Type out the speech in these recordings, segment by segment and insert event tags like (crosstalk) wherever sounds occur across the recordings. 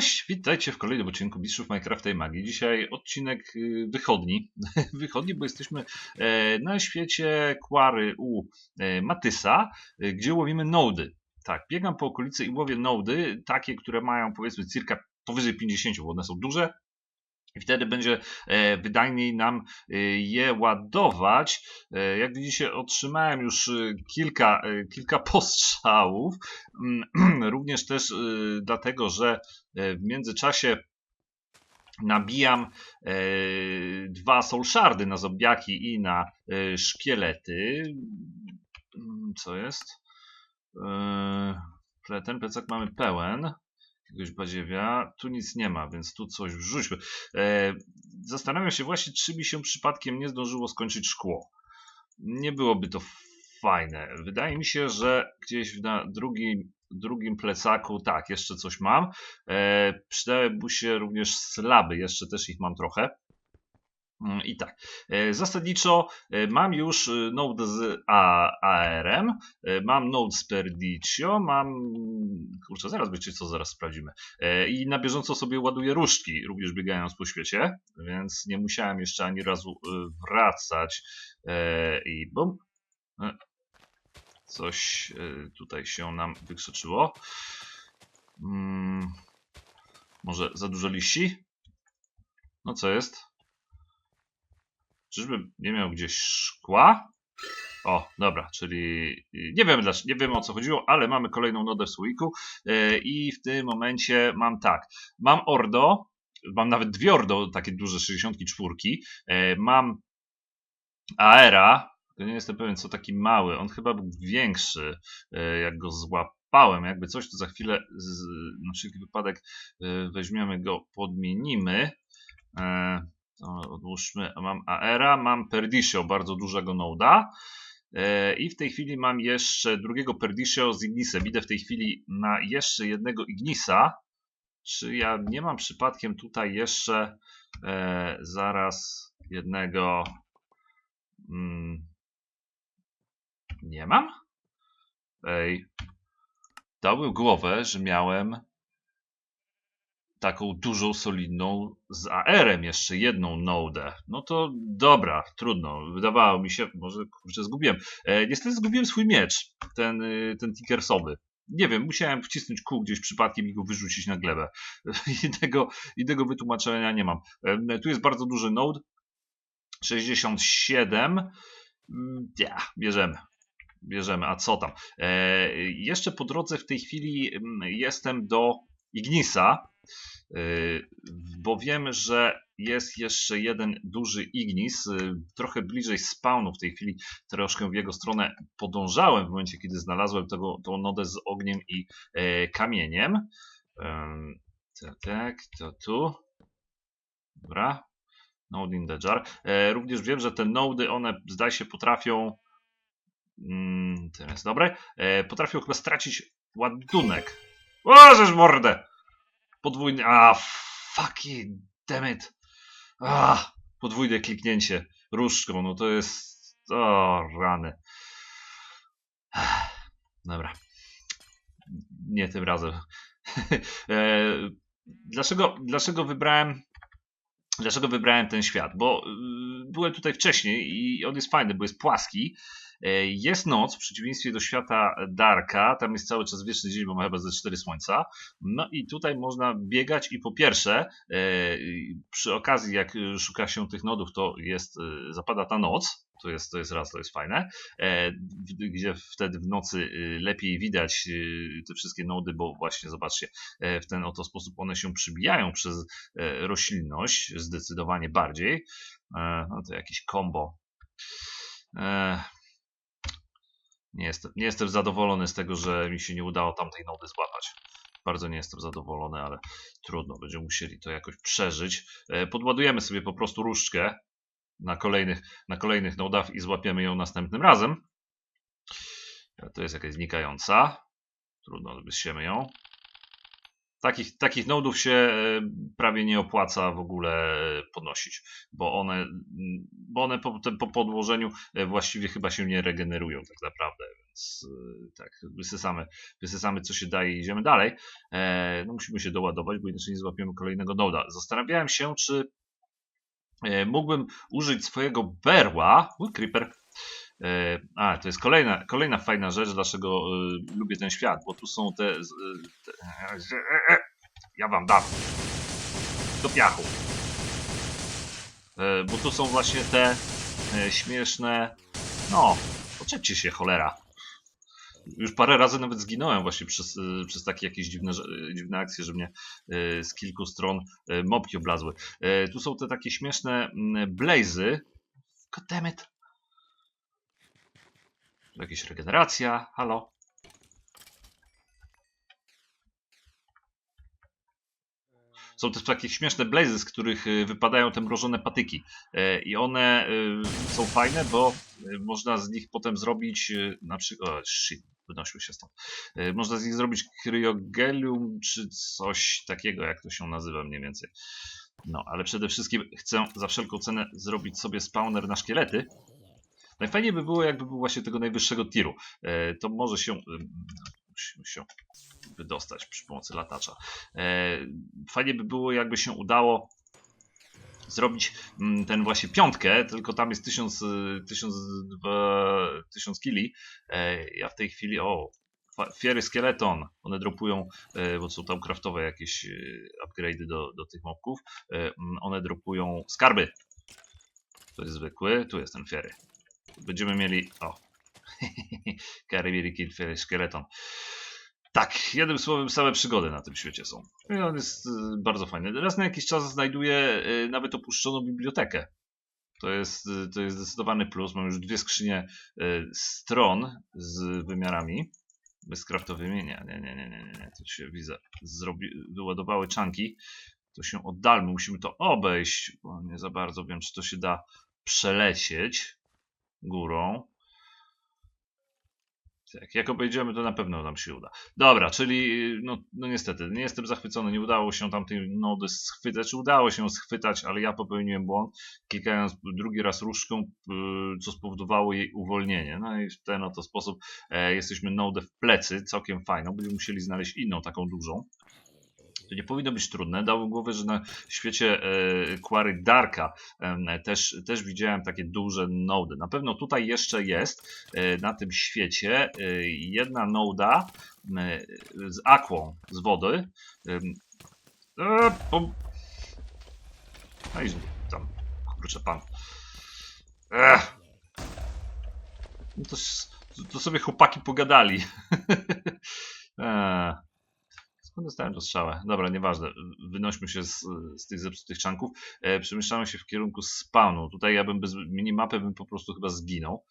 Cześć, witajcie w kolejnym odcinku Mistrzów Minecrafta i Magii. Dzisiaj odcinek y, wychodni. (laughs) wychodni, bo jesteśmy e, na świecie Kwary u e, Matysa, e, gdzie łowimy nody. Tak, biegam po okolicy i łowię nody, takie, które mają powiedzmy cirka powyżej 50, bo one są duże, i wtedy będzie e, wydajniej nam e, je ładować. E, jak widzicie, otrzymałem już kilka, kilka postrzałów. Mm, (clears throat) również też dlatego, że w międzyczasie nabijam dwa soulshardy na zombiaki i na szkielety. Mm, co jest? Ten plecak mamy pełen jakiegoś badziewia. Tu nic nie ma, więc tu coś wrzućmy. E, zastanawiam się właśnie, czy mi się przypadkiem nie zdążyło skończyć szkło. Nie byłoby to fajne. Wydaje mi się, że gdzieś na drugim, drugim plecaku, tak, jeszcze coś mam. E, przydałyby się również slaby, jeszcze też ich mam trochę. Mm, I tak, e, zasadniczo e, mam już e, Node z ARM, mam Node z Perdicio, mam, kurczę, zaraz wiecie co, zaraz sprawdzimy. I na bieżąco sobie ładuję różdżki, również biegając po świecie, więc nie musiałem jeszcze ani razu wracać. I bum, coś tutaj się nam wykrzyczyło. Hmm, może za dużo liści? No co jest? Czyżbym nie miał gdzieś szkła? O, dobra, czyli nie wiem, nie wiem o co chodziło, ale mamy kolejną nodę w słoiku e, i w tym momencie mam tak, mam Ordo, mam nawet dwie Ordo, takie duże 64, e, mam Aera, nie jestem pewien co taki mały, on chyba był większy, e, jak go złapałem, jakby coś to za chwilę, na wszelki wypadek weźmiemy go, podmienimy, odłóżmy, mam Aera, mam Perdicio, bardzo dużego noda. E, I w tej chwili mam jeszcze drugiego Perdicio z Ignisem. Idę w tej chwili na jeszcze jednego Ignisa. Czy ja nie mam przypadkiem tutaj jeszcze e, zaraz jednego. Mm, nie mam? Ej. Dałbym głowę, że miałem taką dużą, solidną z AR-em jeszcze jedną nodę. No to dobra, trudno. Wydawało mi się, może kurczę zgubiłem. E, niestety zgubiłem swój miecz, ten, y, ten tickersowy. Nie wiem, musiałem wcisnąć kół gdzieś przypadkiem i go wyrzucić na glebę. (laughs) Innego, innego wytłumaczenia nie mam. Tu jest bardzo duży node. 67. Ja, bierzemy bierzemy, a co tam? E, jeszcze po drodze w tej chwili mm, jestem do Ignisa, bo wiem, że jest jeszcze jeden duży Ignis, y, trochę bliżej spawnu w tej chwili, troszkę w jego stronę podążałem w momencie, kiedy znalazłem tego, tą nodę z ogniem i e, kamieniem. Tak, tak, to tu. Dobra. Node in the jar. E, również wiem, że te nody, one zdaje się potrafią mm, teraz dobre, e, potrafią chyba stracić ładunek. O, żeż mordę! Podwójny. A, fucking dammit. A, podwójne kliknięcie różdżką. No to jest. O, rany. Dobra. Nie tym razem. (laughs) E, dlaczego, dlaczego wybrałem. Dlaczego wybrałem ten świat? Bo y, byłem tutaj wcześniej i on jest fajny, bo jest płaski. E, jest noc, w przeciwieństwie do świata Darka, tam jest cały czas wieczny dzień, bo ma chyba ze cztery słońca. No i tutaj można biegać i po pierwsze, e, przy okazji jak szuka się tych nodów, to jest, e, zapada ta noc, to jest, to jest raz, to jest fajne, gdzie wtedy w nocy lepiej widać te wszystkie nody, bo właśnie zobaczcie, w ten oto sposób one się przybijają przez roślinność, zdecydowanie bardziej. No to jakiś kombo. Nie jestem, nie jestem zadowolony z tego, że mi się nie udało tamtej nody złapać. Bardzo nie jestem zadowolony, ale trudno, będziemy musieli to jakoś przeżyć. E, podładujemy sobie po prostu różdżkę na kolejnych, na kolejnych nodach i złapiemy ją następnym razem. E, to jest jakaś znikająca. Trudno, wysiemy ją. Takich, takich nodów się e, prawie nie opłaca w ogóle podnosić, bo one, bo one po, po podłożeniu właściwie chyba się nie regenerują tak naprawdę, więc tak, wysysamy, wysysamy co się daje i idziemy dalej. E, no musimy się doładować, bo inaczej nie złapiemy kolejnego noda. Zastanawiałem się, czy e, mógłbym użyć swojego berła. U, creeper. E, a, to jest kolejna, kolejna fajna rzecz, dlaczego e, lubię ten świat, bo tu są te, e, te ja wam dam do piachu. Bo tu są właśnie te śmieszne. No, poczepcie się, cholera. Już parę razy nawet zginąłem właśnie przez, przez takie jakieś dziwne, dziwne akcje, że mnie z kilku stron mopki oblazły. Tu są te takie śmieszne mm, blazy. Goddammit. Jakieś regeneracja, halo. Są też takie śmieszne blazy, z których y, wypadają te mrożone patyki. E, I one y, są fajne, bo y, można z nich potem zrobić na przykład. O, shit, wynośmy się stąd. E, Można z nich zrobić kryogelium czy coś takiego, jak to się nazywa mniej więcej. No, ale przede wszystkim chcę za wszelką cenę zrobić sobie spawner na szkielety. Najfajniej by było, jakby był właśnie tego najwyższego tiru. E, To może się. ym, Musimy się wydostać przy pomocy latacza. E, Fajnie by było, jakby się udało zrobić mm, ten właśnie piątkę, tylko tam jest 1000, y, 1000, dwa- 1000 kili. E, Ja w tej chwili, o, Fiery Skeleton, one dropują, e, bo są tam kraftowe jakieś e, upgrade'y do, do tych mobków, e, mm, one dropują skarby. To jest zwykły, tu jest ten Fiery. Będziemy mieli, o, (laughs) Kary mieli kill Fiery Skeleton. Tak, jednym słowem same przygody na tym świecie są. I on jest y, bardzo fajny. Raz na jakiś czas znajduję y, nawet opuszczoną bibliotekę. To jest, y, to jest zdecydowany plus. Mam już dwie skrzynie stron z wymiarami bezkraftowymi. Nie, nie, nie, nie, nie, nie. nie. To się widzę. Zrobi, wyładowały czanki. To się oddalmy. Musimy to obejść, bo nie za bardzo wiem, czy to się da przelecieć górą. Tak, jak obejdziemy, to na pewno nam się uda. Dobra, czyli no, no niestety, nie jestem zachwycony, nie udało się tamtej nody schwytać, czy udało się schwytać, ale ja popełniłem błąd, klikając drugi raz różdżką, y, co spowodowało jej uwolnienie. No i w ten oto sposób e, jesteśmy nodę w plecy, całkiem fajną, będziemy musieli znaleźć inną, taką dużą. To nie powinno być trudne. Dałem głowę, że na świecie e, Quarry Darka też, też widziałem takie duże nody. Na pewno tutaj jeszcze jest e, na tym świecie e, jedna noda z aquą, z wody. No i tam, kurczę pan. Ech. No to, to sobie chłopaki pogadali. (laughs) Skąd dostałem to strzałę? Dobra, nieważne. Wynośmy się z, z tych zepsutych czanków. E, przemieszczamy się w kierunku spawnu. Tutaj ja bym bez minimapy bym po prostu chyba zginął.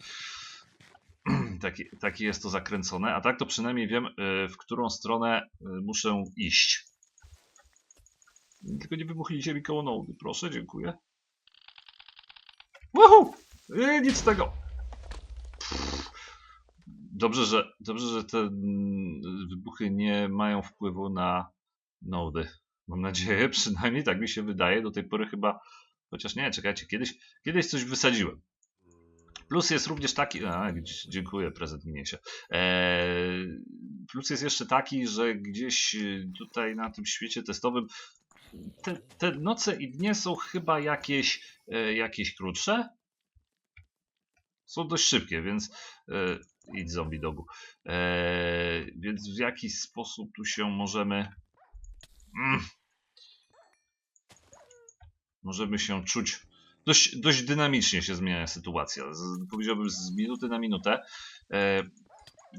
(clears throat) taki, taki jest to zakręcone. A tak to przynajmniej wiem, e, w którą stronę e, muszę iść. Tylko nie wybuchnijcie mi koło nogi, proszę, dziękuję. Woohoo! E, nic z tego. Dobrze, że, dobrze, że te mm, wybuchy nie mają wpływu na nody. Mam nadzieję, (laughs) przynajmniej tak mi się wydaje. Do tej pory chyba, chociaż nie, czekajcie, kiedyś, kiedyś coś wysadziłem. Plus jest również taki, a, dziękuję, prezent mi niesie. Eee, plus jest jeszcze taki, że gdzieś y, tutaj na tym świecie testowym te, te noce i dnie są chyba jakieś, e, jakieś krótsze. Są dość szybkie, więc e, idź zombie dogu. E, więc w jakiś sposób tu się możemy mm, możemy się czuć dość, dość dynamicznie się zmienia sytuacja. Z, powiedziałbym z minuty na minutę. E,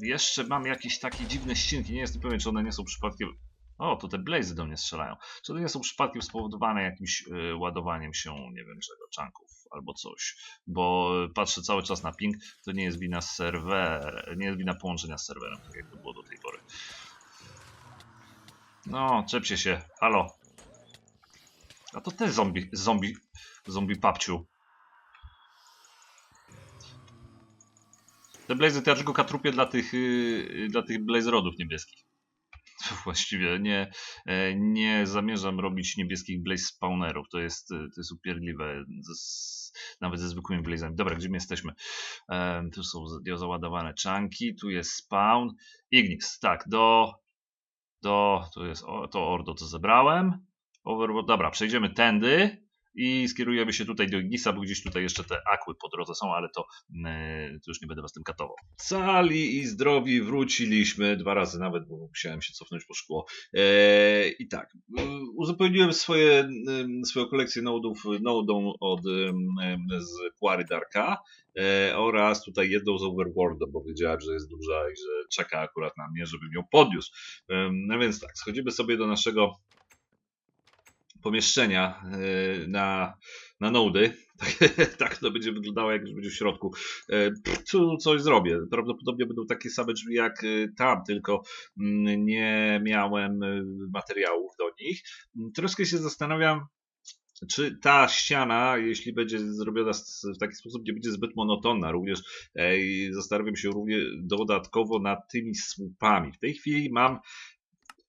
jeszcze mam jakieś takie dziwne ścinki. Nie jestem pewien, czy one nie są przypadkiem. O, to te blazy do mnie strzelają. Czy one nie są przypadkiem spowodowane jakimś e, ładowaniem się, nie wiem czego, czanków albo coś. Bo patrzę cały czas na ping, to nie jest wina serwer, nie jest wina połączenia z serwerem, tak jak to było do tej pory. No, czepcie się, halo. A to ty zombie, zombie, zombie papciu. Te blazy to ja tylko katrupię dla tych, yy, dla tych blaze rodów niebieskich. (laughs) właściwie nie, e, nie zamierzam robić niebieskich blaze spawnerów. To jest, e, to jest upierdliwe. Nawet ze zwykłymi blazami. Dobra, gdzie my jesteśmy? E, tu są załadowane czanki, tu jest spawn. Ignis, tak, do. Do. To jest to Ordo, co zebrałem. Overworld, dobra, przejdziemy tędy i skierujemy się tutaj do Ignisa, bo gdzieś tutaj jeszcze te akły po drodze są, ale to, yy, to już nie będę was tym katował. Cali i zdrowi wróciliśmy dwa razy nawet, bo musiałem się cofnąć po szkło. E, I tak, yy, uzupełniłem swoje, swoją kolekcję nodów nodą od z Quarry Darka e, oraz tutaj jedną z Overworlda, bo wiedziałem, że jest duża i że czeka akurat na mnie, żebym ją podniósł. No więc tak, schodzimy sobie do naszego pomieszczenia e, na, na nody. (laughs) tak to będzie wyglądało, jak już będzie w środku. E, tu coś zrobię. Prawdopodobnie będą takie same drzwi jak e, tam, tylko mm, nie miałem materiałów do nich. Troszkę się zastanawiam, czy ta ściana, jeśli będzie zrobiona w taki sposób, nie będzie zbyt monotonna, również zastanawiam się również dodatkowo nad tymi słupami. W tej chwili mam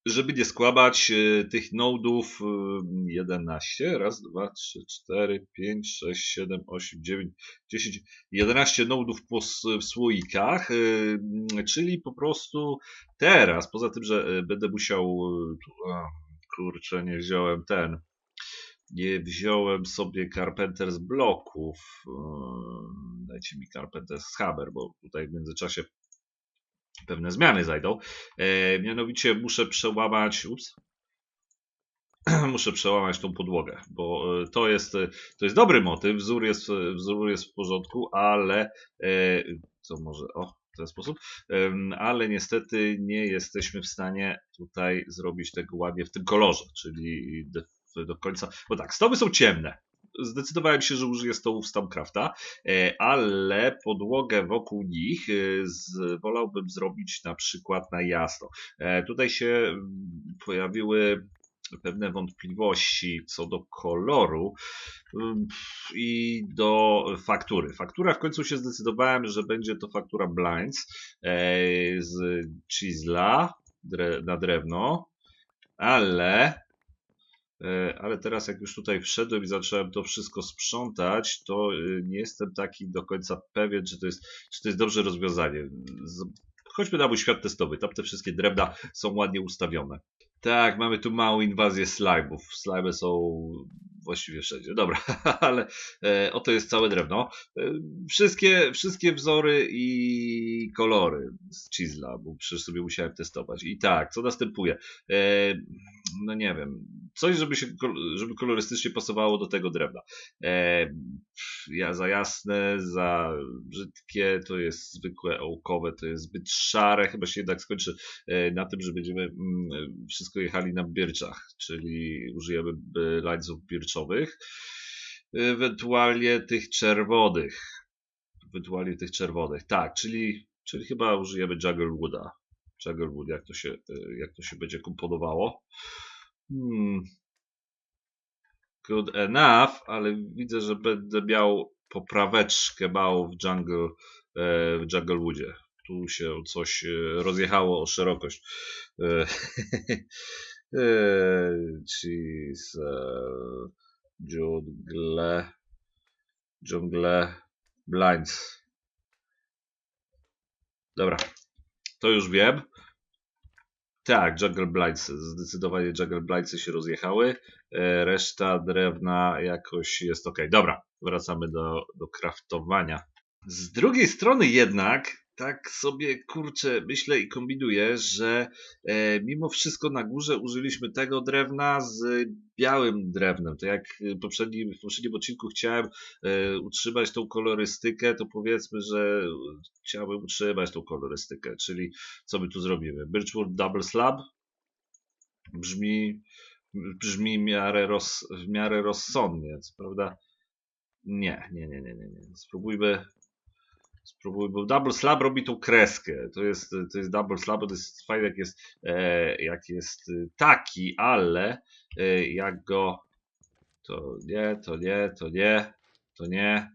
żeby nie skłamać e, tych nodów 11, e, raz, dwa, trzy, cztery, pięć, sześć, siedem, osiem, dziewięć, dziesięć, jedenaście nodów po, w słoikach, e, czyli po prostu teraz, poza tym, że będę musiał, kurczę, nie wziąłem ten, nie wziąłem sobie Carpenter z bloków, dajcie mi Carpenter z Haber, bo tutaj w międzyczasie pewne zmiany zajdą. E, mianowicie muszę przełamać. Ups, (clears throat) muszę przełamać tą podłogę, bo e, to jest, e, to jest dobry motyw, wzór jest, wzór jest w porządku, ale co może, o, w ten sposób, ale niestety nie jesteśmy w stanie tutaj zrobić tego ładnie w tym kolorze, czyli do końca, bo tak, stoły są ciemne, zdecydowałem się, że użyję stołów Stamcrafta, e, ale podłogę wokół nich e, wolałbym zrobić na przykład na jasno. E, tutaj się mm, pojawiły pewne wątpliwości co do koloru mm, i do faktury. Faktura w końcu się zdecydowałem, że będzie to faktura Blinds z chisla na drewno, ale ale teraz jak już tutaj wszedłem i zacząłem to wszystko sprzątać, to e, nie jestem taki do końca pewien, czy to jest, czy to jest dobrze rozwiązanie. Chodźmy na mój świat testowy, tam te wszystkie drewna są ładnie ustawione. Tak, mamy tu małą inwazję slime'ów. Slimy są właściwie wszędzie. Dobra, (laughs) ale e, oto jest całe drewno. E, wszystkie, wszystkie wzory i kolory z Chisla, bo przecież sobie musiałem testować. I tak, co następuje? E, no nie wiem, coś, żeby się żeby kolorystycznie pasowało do tego drewna. E, ja, za jasne, za brzydkie, to jest zwykłe ołkowe, to jest zbyt szare. Chyba się jednak skończy e, na tym, że będziemy mm, wszystko jechali na birczach, czyli użyjemy linesów birczowych, ewentualnie tych czerwonych. Ewentualnie tych czerwonych, tak, czyli, czyli chyba użyjemy Jugglerwooda. Jugglewood, jak to się, e, jak to się będzie komponowało. Hmm. Good enough, ale widzę, że będę miał popraweczkę małą w Jungle, e, w Junglewoodzie. Tu się coś e, rozjechało o szerokość. (laughs) Jeez. Dżungle. Dżungle. Blinds. Dobra. To już wiem. Tak, Jungle Blinds. Zdecydowanie Blindsy się rozjechały. E, reszta drewna jakoś jest ok. Dobra, wracamy do, do craftowania. Z drugiej strony jednak tak sobie kurczę myślę i kombinuję, że e, mimo wszystko na górze użyliśmy tego drewna z białym drewnem. To jak poprzedni, w poprzednim odcinku chciałem e, utrzymać tą kolorystykę, to powiedzmy, że chciałbym utrzymać tą kolorystykę. Czyli co my tu zrobimy? Birchwood Double Slab brzmi, brzmi w miarę, roz, w miarę rozsądnie, prawda. Nie, nie, nie, nie, nie, nie. Spróbujmy Spróbuj, bo Double Slab robi tą kreskę. To jest, to jest Double Slab, to jest fajne jak jest, e, jak jest taki, ale e, jak go to nie, to nie, to nie, to nie,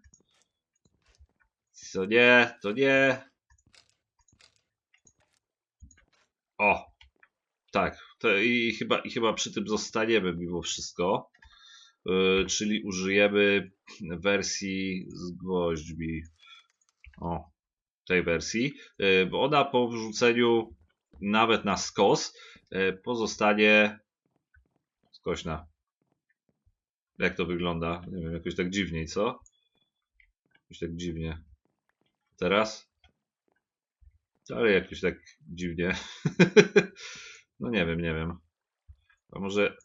to nie, to nie. O, Tak, i, chyba, i chyba przy tym zostaniemy mimo wszystko. Yy, czyli użyjemy wersji z gwoźdźmi. O, tej wersji, yy, bo ona po wrzuceniu nawet na skos yy, pozostanie skośna. Jak to wygląda? Nie wiem, jakoś tak dziwniej, co? Jakoś tak dziwnie. Teraz? Ale jakoś tak dziwnie. (laughs) no nie wiem, nie wiem. A może.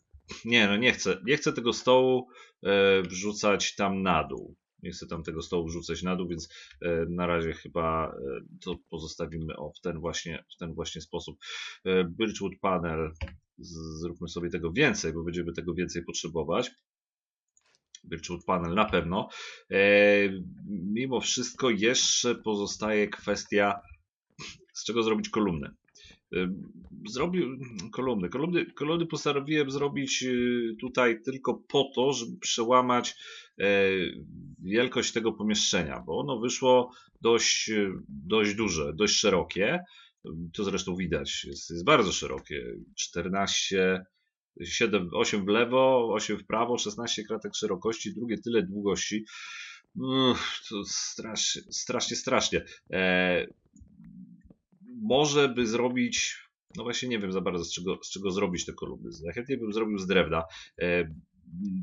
Nie, no nie chcę. Nie chcę tego stołu e, wrzucać tam na dół. Nie chcę tam tego stołu wrzucać na dół, więc e, na razie chyba e, to pozostawimy o, w ten właśnie, w ten właśnie sposób. E, Birchwood Panel. Zróbmy sobie tego więcej, bo będziemy tego więcej potrzebować. Birchwood Panel na pewno. Mimo wszystko jeszcze pozostaje kwestia, z czego zrobić kolumny. E, Zrobił kolumny. kolumny. Kolumny postanowiłem zrobić tutaj tylko po to, żeby przełamać wielkość tego pomieszczenia, bo ono wyszło dość, e, dość duże, dość szerokie. To zresztą widać, jest, jest bardzo szerokie. 14, 7, 8 w lewo, 8 w prawo, 16 kratek szerokości, drugie tyle długości. Uff, to strasznie, strasznie, strasznie. E, może by zrobić, no właśnie nie wiem za bardzo z czego, z czego zrobić te kolumny. Ja chętnie bym zrobił z drewna, e,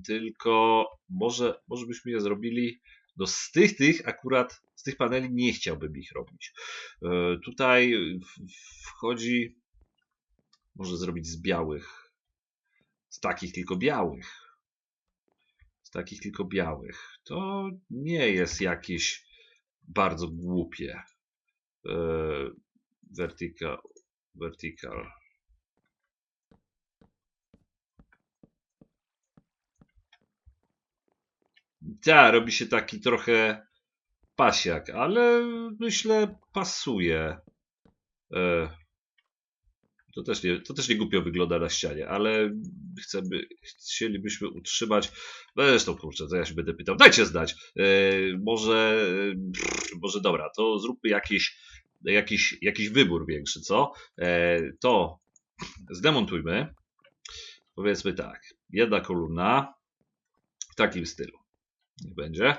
tylko może, może byśmy je zrobili, no z tych, tych akurat, z tych paneli nie chciałbym ich robić. E, tutaj wchodzi, może zrobić z białych, z takich tylko białych. Z takich tylko białych. To nie jest jakieś bardzo głupie. E, vertical, vertical. Tak, robi się taki trochę pasiak, ale myślę pasuje. E, to też, nie, to też nie głupio wygląda na ścianie, ale chcemy, chcielibyśmy utrzymać. No zresztą kurczę, to ja się będę pytał. Dajcie znać. E, może, pff, może dobra, to zróbmy jakiś, jakiś, jakiś wybór większy, co? E, to zdemontujmy. Powiedzmy tak. Jedna kolumna w takim stylu. Niech będzie.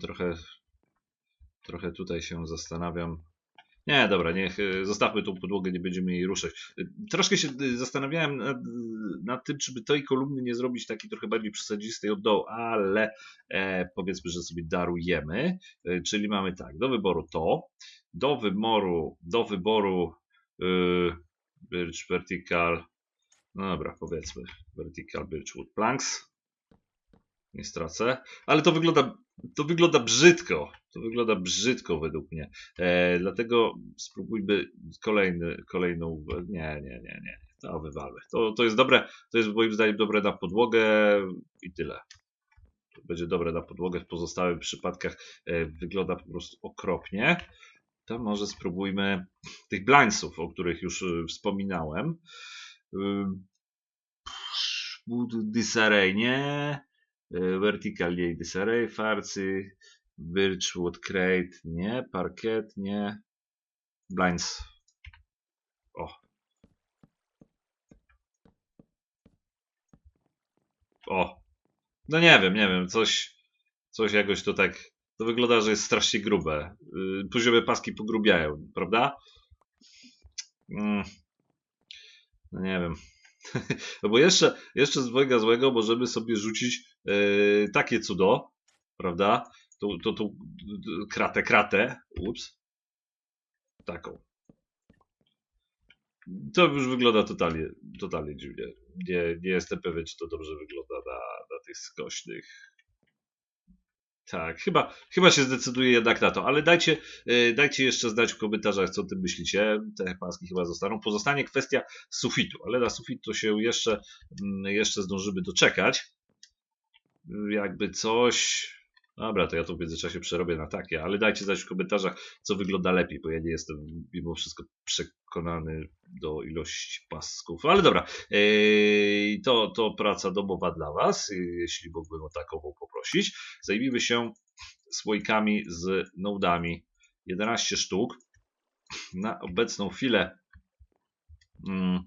Trochę, trochę tutaj się zastanawiam. Nie, dobra, niech y, zostawmy tą podłogę, nie będziemy jej ruszać. Y, Troszkę się y, zastanawiałem nad, nad tym, czy by tej kolumny nie zrobić takiej trochę bardziej przesadzistej od dołu, ale e, powiedzmy, że sobie darujemy. E, czyli mamy tak, do wyboru to, do wyboru, do wyboru y, Birch Vertical, no dobra, powiedzmy Vertical Birchwood Planks. Nie stracę, ale to wygląda, to wygląda brzydko. To wygląda brzydko według mnie. E, dlatego spróbujmy kolejny, kolejną. Nie, nie, nie, nie. To wywalmy. To, to jest dobre. To jest moim zdaniem dobre na podłogę i tyle. To będzie dobre na podłogę. W pozostałych przypadkach e, wygląda po prostu okropnie. To może spróbujmy tych blindsów, o których już e, wspominałem. Nie. E, Vertical nie. Disarray, Farcy, Birchwood Crate, nie. Parket, nie. Blinds. O. O. No nie wiem, nie wiem, coś, coś jakoś to tak, to wygląda, że jest strasznie grube. Yy, Poziome paski pogrubiają, prawda? Mm. No nie wiem. (laughs) No bo jeszcze, jeszcze z dwojga złego możemy sobie rzucić yy, takie cudo, prawda? Tą, tą, tą kratę, kratę, ups, taką. To już wygląda totalnie, totalnie dziwnie. Nie, nie jestem pewien, czy to dobrze wygląda na, na tych skośnych. Tak, chyba, chyba się zdecyduję jednak na to, ale dajcie, yy, dajcie jeszcze znać w komentarzach, co o tym myślicie. Te paski chyba zostaną. Pozostanie kwestia sufitu, ale na sufit to się jeszcze, mm, jeszcze zdążymy doczekać. Jakby coś. Dobra, to ja to w międzyczasie przerobię na takie, ale dajcie znać w komentarzach, co wygląda lepiej, bo ja nie jestem mimo wszystko przekonany do ilości pasków. Ale dobra, yy, to, to praca domowa dla Was, yy, jeśli mógłbym o takową poprosić. Zajmijmy się słoikami z nodami. 11 sztuk. Na obecną chwilę mm,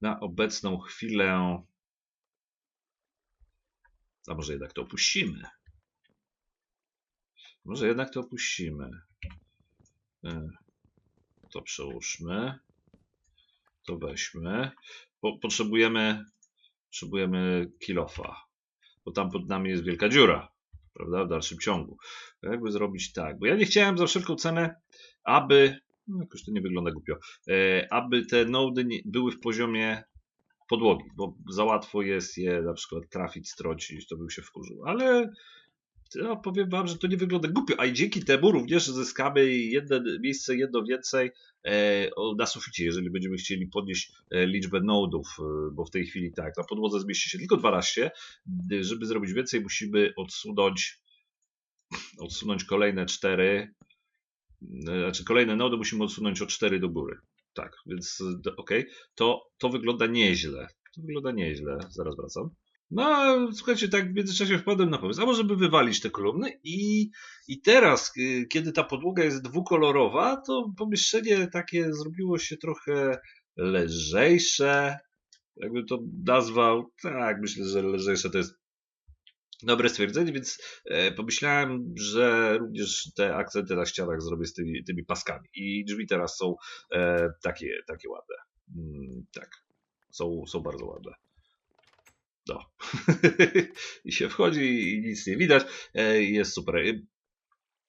na obecną chwilę. A może jednak to opuścimy? Może jednak to opuścimy. E, To przełóżmy. To weźmy. Po, potrzebujemy, potrzebujemy kilofa. Bo tam pod nami jest wielka dziura. Prawda? W dalszym ciągu. Jakby zrobić tak. Bo ja nie chciałem za wszelką cenę, aby. No jakoś to nie wygląda głupio. E, aby te nody były w poziomie podłogi, bo za łatwo jest je na przykład trafić, strącić, to bym się wkurzył. Ale ja powiem wam, że to nie wygląda głupio, a i dzięki temu również zyskamy jedno miejsce, jedno więcej e, na suficie, jeżeli będziemy chcieli podnieść e, liczbę nodów, e, bo w tej chwili tak, na podłodze zmieści się tylko 12, gdy- żeby zrobić więcej musimy odsunąć odsunąć kolejne 4, znaczy kolejne nody musimy odsunąć o 4 do góry. Tak, więc ok, to, to wygląda nieźle. To wygląda nieźle. Zaraz wracam. No, słuchajcie, tak w międzyczasie wpadłem na pomysł. A może by wywalić te kolumny i, i teraz, y, kiedy ta podłoga jest dwukolorowa, to pomieszczenie takie zrobiło się trochę lżejsze. Jakby to nazwał, tak, myślę, że lżejsze to jest dobre stwierdzenie, więc e, pomyślałem, że również te akcenty na ścianach zrobię z tymi, tymi paskami. I drzwi teraz są e, takie, takie ładne. Mm, tak, są, są bardzo ładne. No. (laughs) I się wchodzi i nic nie widać. E, jest super. E,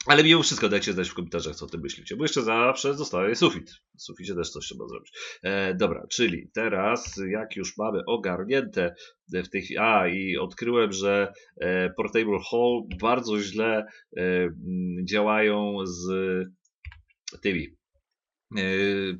Ale mimo wszystko dajcie znać w komentarzach, co o tym myślicie, bo jeszcze zawsze zostaje sufit. W suficie też coś trzeba zrobić. E, dobra, czyli teraz, jak już mamy ogarnięte w tej chwili. A, i odkryłem, że e, Portable Hall bardzo źle e, działają z tymi e,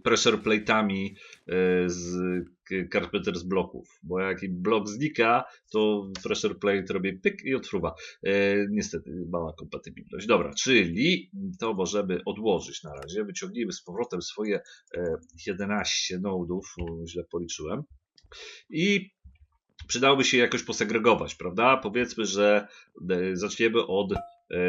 pressure plate'ami e, z k- Carpenter's bloków, bo jak blok znika, to pressure plate robi pyk i odfruwa. E, niestety, mała kompatybilność. Dobra, czyli to możemy odłożyć na razie. Wyciągnijmy z powrotem swoje e, 11 nodów, źle policzyłem. I przydałoby się jakoś posegregować, prawda? Powiedzmy, że e, zaczniemy od e,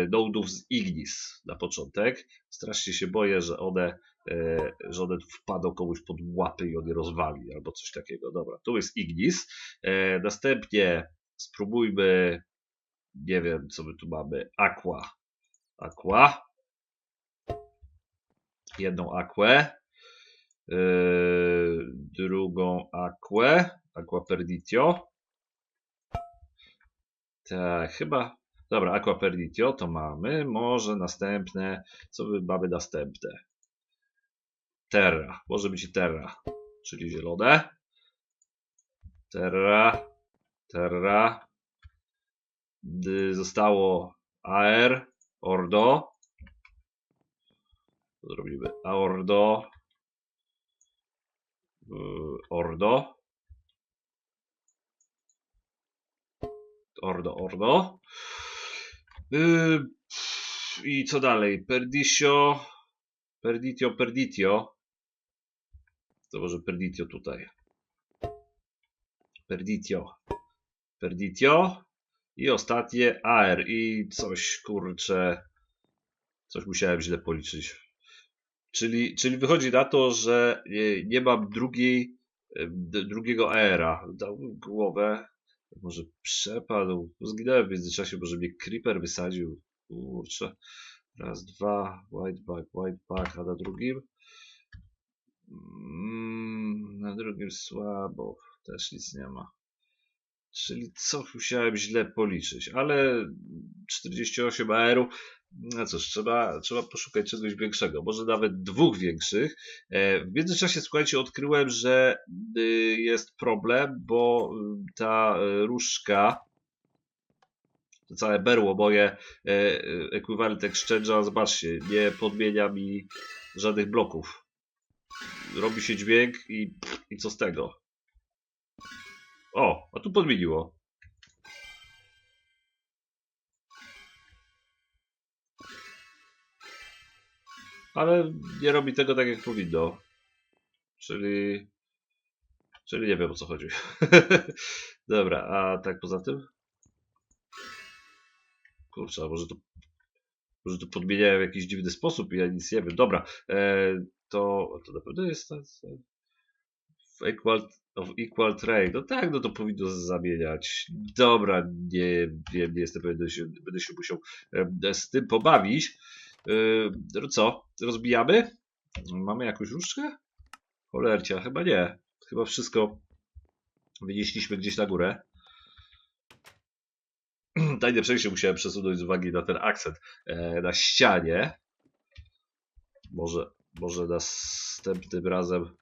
nodów z Ignis na początek. Strasznie się boję, że one, e, że one wpadą komuś pod łapy i on je rozwali albo coś takiego. Dobra, tu jest Ignis. E, Następnie spróbujmy, nie wiem, co my tu mamy, Aqua. Aqua. Jedną Aquę. E, Drugą Aquę. Aqua Perditio. Tak, chyba. Dobra, Aqua Perditio to mamy. Może następne. Co my mamy następne? Terra. Może być Terra, czyli zielone. Terra. Terra. Zostało AR. Ordo. Zrobimy Aordo. y, Ordo. Ordo, Ordo. Yy, I co dalej? Perdicio. Perditio, Perditio. To może Perditio tutaj. Perditio. Perditio. I ostatnie AR. I coś kurczę. Coś musiałem źle policzyć. Czyli, czyli wychodzi na to, że nie, nie mam drugiej, drugiego AR-a. Dałbym głowę. Może przepadł. Zginąłem w międzyczasie, może mnie Creeper wysadził. Kurczę. Raz, dwa. Whiteback, whiteback, a na drugim? Mm, na drugim słabo. Też nic nie ma. Czyli coś musiałem źle policzyć, ale 48 AR-ów, no cóż, trzeba, trzeba poszukać czegoś większego, może nawet dwóch większych. E, W międzyczasie, słuchajcie, odkryłem, że y, jest problem, bo y, ta różdżka, to całe berło moje, e, e, ekwiwalent exchange'a, zobaczcie, nie podmienia mi żadnych bloków. Robi się dźwięk i, i co z tego? O, a tu podmieniło. Ale nie robi tego tak jak powinno. Czyli. Czyli nie wiem o co chodzi. (laughs) Dobra, a tak poza tym? Kurczę, może to. Może to podmieniają w jakiś dziwny sposób i ja nic nie wiem. Dobra, e, to, to na pewno jest. ta- equal, of equal trade. No tak, no to powinno zamieniać. Dobra, nie wiem, nie jestem pewien, się, będę się musiał z tym pobawić. No co, rozbijamy? Mamy jakąś różdżkę? Cholercia, chyba nie. Chyba wszystko wynieśliśmy gdzieś na górę. (clears throat) Tajne przejście musiałem przesunąć z uwagi na ten akcent e, na ścianie. Może, może następnym razem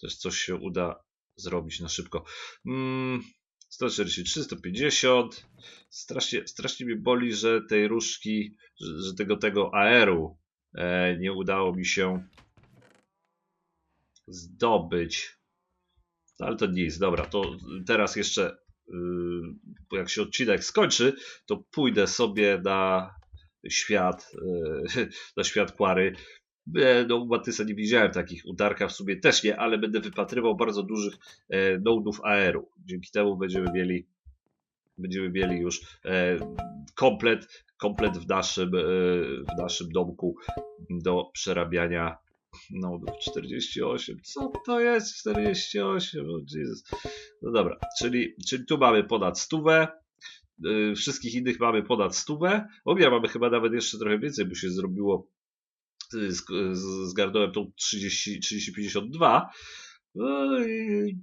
też coś się uda zrobić na szybko. Mm, 143, 150. Strasznie, strasznie mi boli, że tej różki, że, że tego, tego aeru e, nie udało mi się zdobyć. No, ale to nic, dobra, to teraz jeszcze yy, jak się odcinek skończy, to pójdę sobie na świat, yy, (laughs) na świat Quary. No, u Matysa nie widziałem takich, u Darka w sumie też nie, ale będę wypatrywał bardzo dużych e, nodów aeru. Dzięki temu będziemy mieli będziemy mieli już e, komplet, komplet w naszym, e, w naszym domku do przerabiania no 48. Co to jest 48? Oh Jesus. No dobra, czyli, czyli tu mamy ponad stówę. Wszystkich innych mamy ponad stówę. Obie mamy chyba nawet jeszcze trochę więcej, bo się zrobiło. Yy, zgarnąłem tą 30, 30 52. No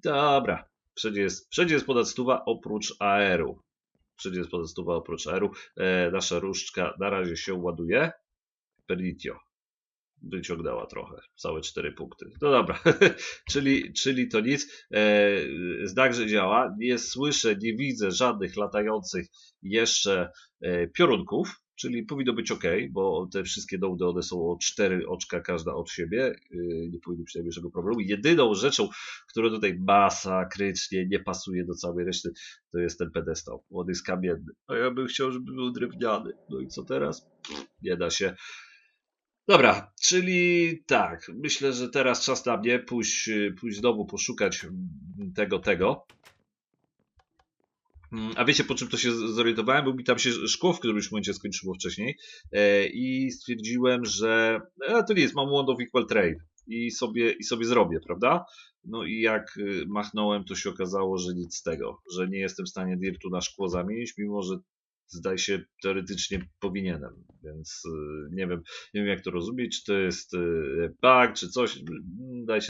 dobra. Wszędzie jest, wszędzie jest ponad stuwa oprócz aeru. Wszędzie jest ponad stuwa oprócz aeru. E, nasza różdżka na razie się ładuje. Pernitio wyciągnęła trochę, całe cztery punkty. No dobra, (laughs) czyli, czyli to nic. E, znak, że działa. Nie słyszę, nie widzę żadnych latających jeszcze e, piorunków, czyli powinno być ok, bo te wszystkie dołdy, one są o cztery oczka każda od siebie, e, nie powinno być najmniejszego problemu. Jedyną rzeczą, która tutaj masakrycznie nie pasuje do całej reszty, to jest ten pedestał. On jest kamienny, a ja bym chciał, żeby był drewniany. No i co teraz? Nie da się. Dobra, czyli tak, myślę, że teraz czas na mnie pójść, pójść znowu poszukać tego, tego. Mm, a wiecie po czym to się zorientowałem? Bo mi tam się szkło w którymś momencie skończyło wcześniej e, i stwierdziłem, że e, to nie jest, mam one of equal trade i sobie, i sobie zrobię, prawda? No i jak y, machnąłem, to się okazało, że nic z tego, że nie jestem w stanie dirtu na szkło zamienić, mimo że zdaje się teoretycznie powinienem, więc y, nie wiem, nie wiem jak to rozumieć, czy to jest y, bug, czy coś, daje się